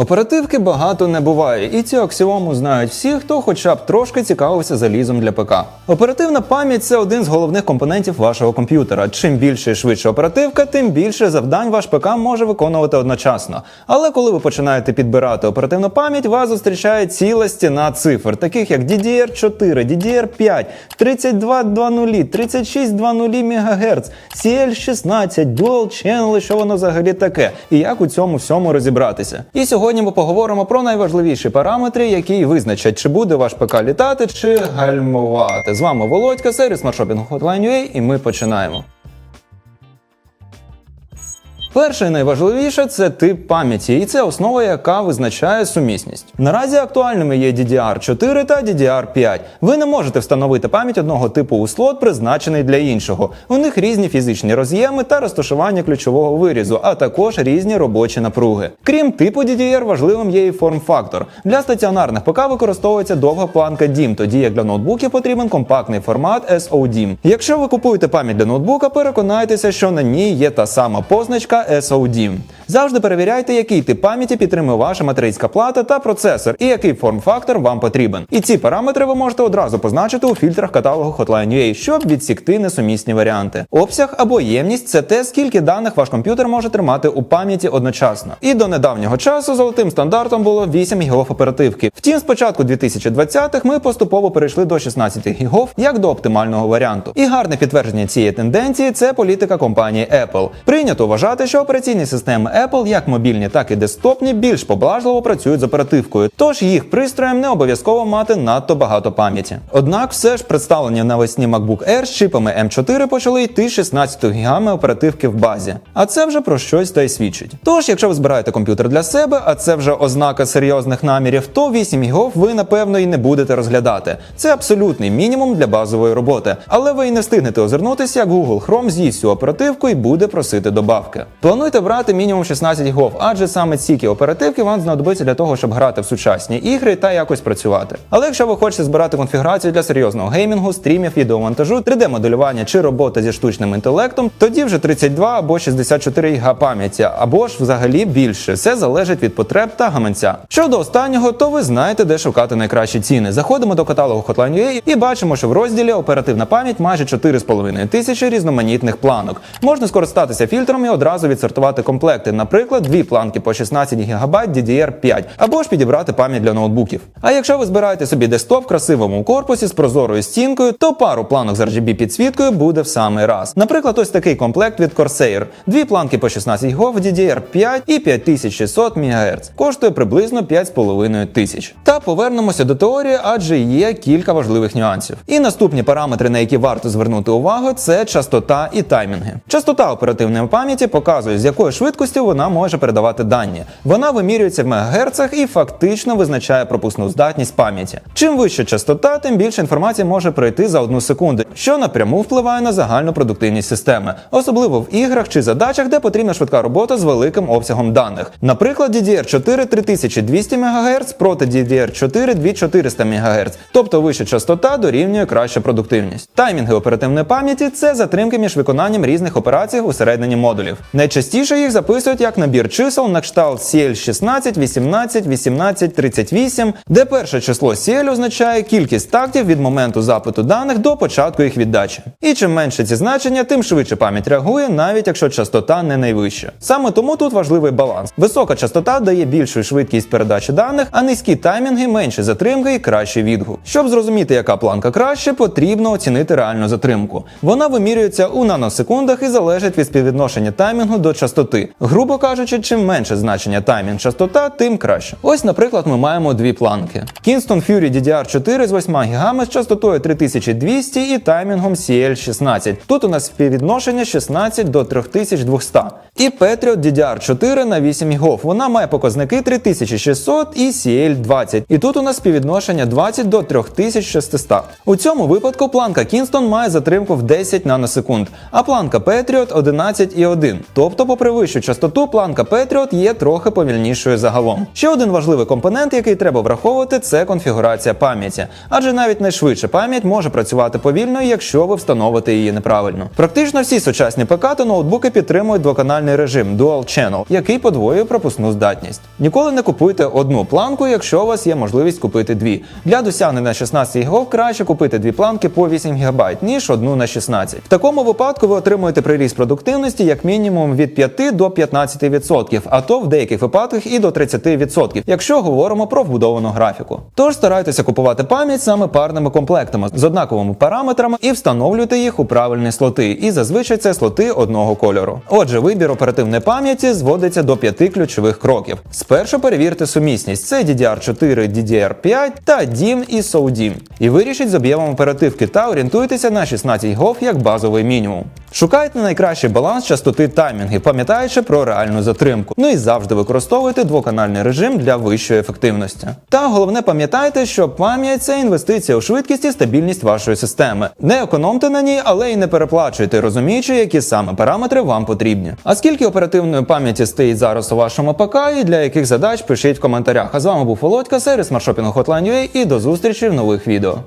Оперативки багато не буває, і цю аксіому знають всі, хто хоча б трошки цікавився залізом для ПК. Оперативна пам'ять це один з головних компонентів вашого комп'ютера. Чим більше і швидше оперативка, тим більше завдань ваш ПК може виконувати одночасно. Але коли ви починаєте підбирати оперативну пам'ять, вас зустрічає ціла стіна цифр, таких як DDR4, DDR5, 3220, 3620 МГц, CL16, Dual Channel, що воно взагалі таке, і як у цьому всьому розібратися. І сьогодні ми поговоримо про найважливіші параметри, які визначать, чи буде ваш ПК літати, чи гальмувати. З вами Володька, сервіс маршопінгу Hotline.ua, і ми починаємо. Перше і найважливіше це тип пам'яті, і це основа, яка визначає сумісність. Наразі актуальними є DDR4 та DDR5. Ви не можете встановити пам'ять одного типу у слот, призначений для іншого. У них різні фізичні роз'єми та розташування ключового вирізу, а також різні робочі напруги. Крім типу DDR, важливим є і форм-фактор. Для стаціонарних ПК використовується довга планка DIMM, тоді як для ноутбуків потрібен компактний формат SODIMM. Якщо ви купуєте пам'ять для ноутбука, переконайтеся, що на ній є та сама позначка SODIMM. Завжди перевіряйте, який тип пам'яті підтримує ваша материнська плата та процесор, і який форм-фактор вам потрібен. І ці параметри ви можете одразу позначити у фільтрах каталогу Hotline.ua, щоб відсікти несумісні варіанти. Обсяг або ємність це те, скільки даних ваш комп'ютер може тримати у пам'яті одночасно. І до недавнього часу золотим стандартом було 8 ГБ оперативки. Втім, з початку 2020-х ми поступово перейшли до 16 ГБ як до оптимального варіанту. І гарне підтвердження цієї тенденції це політика компанії Apple. Прийнято вважати, що операційні системи Apple, як мобільні, так і десктопні, більш поблажливо працюють з оперативкою, тож їх пристроям не обов'язково мати надто багато пам'яті. Однак, все ж представлені навесні MacBook Air з чипами M4 почали йти 16 гігами оперативки в базі. А це вже про щось та й свідчить. Тож, якщо ви збираєте комп'ютер для себе, а це вже ознака серйозних намірів, то 8 ГБ ви напевно і не будете розглядати. Це абсолютний мінімум для базової роботи. Але ви і не встигнете озирнутися, як Google Chrome з'їсть цю оперативку і буде просити добавки. Плануйте брати мінімум 16 ГБ, адже саме ці оперативки вам знадобиться для того, щоб грати в сучасні ігри та якось працювати. Але якщо ви хочете збирати конфігурацію для серйозного геймінгу, стрімів, відеомонтажу, 3D-моделювання чи роботи зі штучним інтелектом, тоді вже 32 або 64 ГБ пам'яті, або ж взагалі більше. Все залежить від потреб та гаманця. Щодо останнього, то ви знаєте, де шукати найкращі ціни. Заходимо до каталогу Hotline.ua і бачимо, що в розділі оперативна пам'ять майже 4,5 тисячі різноманітних планок. Можна скористатися фільтром і одразу відсортувати комплекти, наприклад, дві планки по 16 ГБ DDR5, або ж підібрати пам'ять для ноутбуків. А якщо ви збираєте собі десктоп в красивому корпусі з прозорою стінкою, то пару планок з RGB підсвіткою буде в самий раз. Наприклад, ось такий комплект від Corsair. Дві планки по 16 ГБ DDR5 і 5600 МГц. Коштує приблизно 5,5 тисяч. Та повернемося до теорії, адже є кілька важливих нюансів. І наступні параметри, на які варто звернути увагу, це частота і таймінги. Частота оперативної пам'яті показує, з якою швидкістю вона може передавати дані. Вона вимірюється в мегагерцах і фактично визначає пропускну здатність пам'яті. Чим вища частота, тим більше інформації може пройти за одну секунду, що напряму впливає на загальну продуктивність системи, особливо в іграх чи задачах, де потрібна швидка робота з великим обсягом даних. Наприклад, DDR4 3200 МГц проти DDR4 2400 МГц, тобто вища частота дорівнює краща продуктивність. Таймінги оперативної пам'яті це затримки між виконанням різних операцій усередині модулів. Найчастіше їх записують як набір чисел на кшталт CL16, 18, 18, 38, де перше число CL означає кількість тактів від моменту запиту даних до початку їх віддачі. І чим менше ці значення, тим швидше пам'ять реагує, навіть якщо частота не найвища. Саме тому тут важливий баланс. Висока частота дає більшу швидкість передачі даних, а низькі таймінги менше затримки і кращий відгук. Щоб зрозуміти, яка планка краще, потрібно оцінити реальну затримку. Вона вимірюється у наносекундах і залежить від співвідношення таймінгу до частоти. Грубо кажучи, чим менше значення таймінг частота, тим краще. Ось, наприклад, ми маємо дві планки: Kingston Fury DDR4 з 8 ГБ з частотою 3200 і таймінгом CL16. Тут у нас співвідношення 16 до 3200. І Patriot DDR4 на 8 ГБ. Вона має показники 3600 і CL20. І тут у нас співвідношення 20 до 3600. У цьому випадку планка Kingston має затримку в 10 наносекунд, а планка Patriot 11,1. Тобто, попри вищу частоту, планка Patriot є трохи повільнішою загалом. Ще один важливий компонент, який треба враховувати, це конфігурація пам'яті. Адже навіть найшвидша пам'ять може працювати повільно, якщо ви встановите її неправильно. Практично всі сучасні ПК та ноутбуки підтримують двоканальний режим Dual Channel, який подвоює пропускну здатність. Ніколи не купуйте одну планку, якщо у вас є можливість купити дві. Для досягнення 16 ГБ краще купити дві планки по 8 ГБ, ніж одну на 16. В такому випадку ви отримуєте приріст продуктивності як мінімум від 5 до 15%, а то в деяких випадках і до 30%, якщо говоримо про вбудовану графіку. Тож старайтеся купувати пам'ять саме парними комплектами з однаковими параметрами і встановлюйте їх у правильні слоти. І зазвичай це слоти одного кольору. Отже, вибір оперативної пам'яті зводиться до п'яти ключових кроків. Спершу перевірте сумісність: це DDR4, DDR5 та DIMM і SODIMM. І вирішіть з об'ємом оперативки та орієнтуйтеся на 16 ГОВ як базовий мінімум. Шукайте найкращий баланс частоти таймінгів, пам'ятаючи про реальну затримку. Ну і завжди використовуйте двоканальний режим для вищої ефективності. Та головне пам'ятайте, що пам'ять це інвестиція у швидкість і стабільність вашої системи. Не економте на ній, але й не переплачуйте, розуміючи, які саме параметри вам потрібні. А скільки оперативної пам'яті стоїть зараз у вашому ПК і для яких задач пишіть в коментарях. А з вами був Володька, сервіс Смартшопінгу Hotline.ua і до зустрічі в нових відео.